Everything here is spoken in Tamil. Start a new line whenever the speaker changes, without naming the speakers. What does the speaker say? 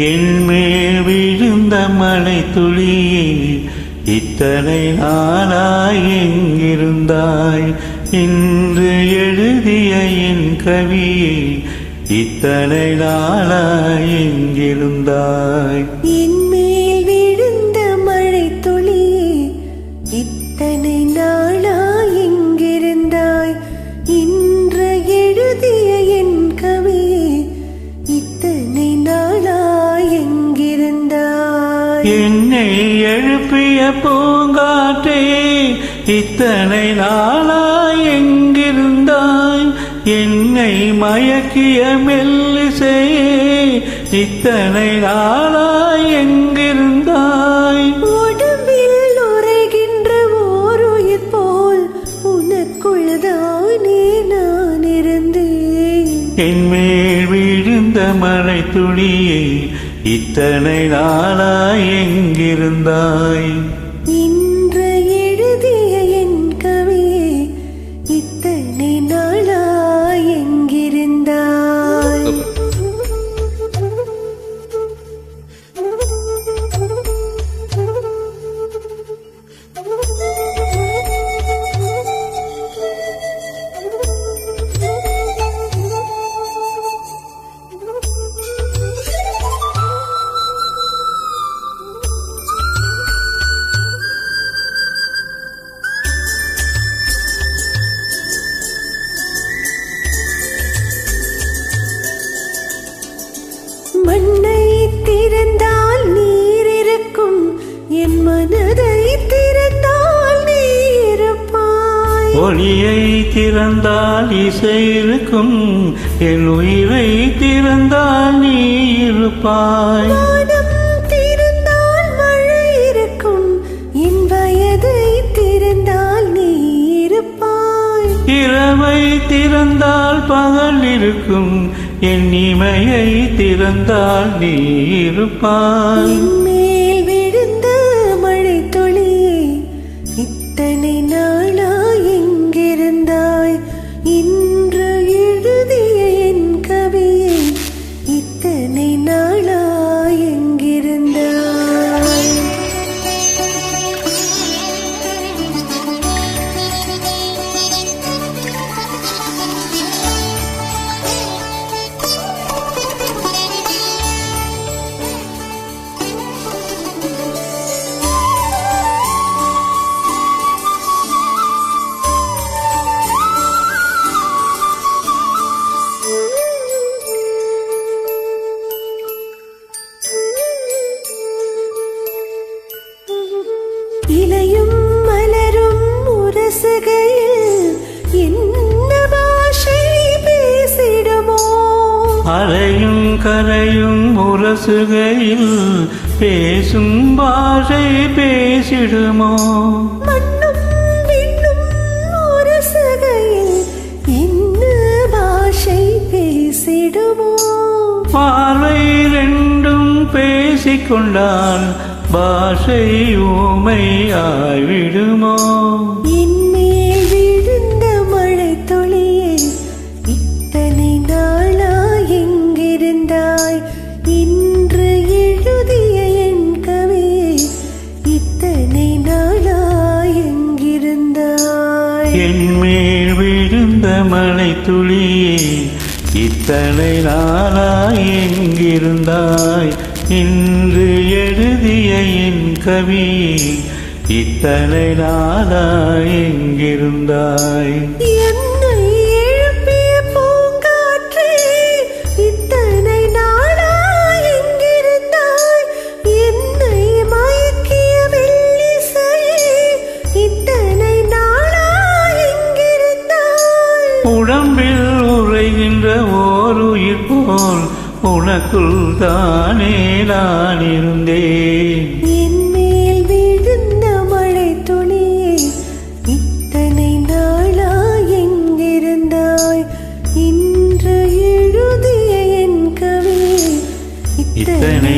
என்மேல் விழுந்த மழை துளியே இத்தனை நாளாய் எங்கிருந்தாய்? இன்று எழுதிய என் கவியே இத்தனை நாளாய் எங்கிருந்தாய்? என்னை எழுப்பிய பூங்காற்றே இத்தனை நாளாய் எங்கிருந்தாய்? என்னை மயக்கிய மெல்லிசையே இத்தனை நாளாய் எங்கிருந்தாய்?
உடம்பில் உரைகின்ற ஓர் உயிர் போல் உனக்குள்தானே நான் இருந்தேன்.
என்மேல் விழுந்த மழை துளியே இத்தனை நாளாய் எங்கிருந்தாய்? ஒளியை திறந்தால் இசை இருக்கும். என் உயிரை திறந்தால் நீ இருப்பாய்.
வானம் திறந்தால் மழை இருக்கும். என் வயதை திறந்தால் நீ இருப்பாய்.
இரவை திறந்தால் பகல் இருக்கும். என் இமையை திறந்தால் நீ இருப்பாய்.
எங்கிருந்தாய்
அலையும் கரையும் உரசுகையில் பேசும் பாஷை பேசிடுமோ? பார்வை ரெண்டும் பேசிக்கொண்டால் பாஷை ஊமை ஆய்விடுமோ?
துளியே இத்தனை
நாளாய் எங்கிருந்தாய்? இன்று எழுதிய என் கவி இத்தனை நாளாய் எங்கிருந்தாய்? போல் உனக்குள் தானே நான் இருந்தேன்.
என் மேல் விழுந்த மழை துளியே இத்தனை நாளா எங்கிருந்தாய்? இன்று எழுதிய என்
இத்தனை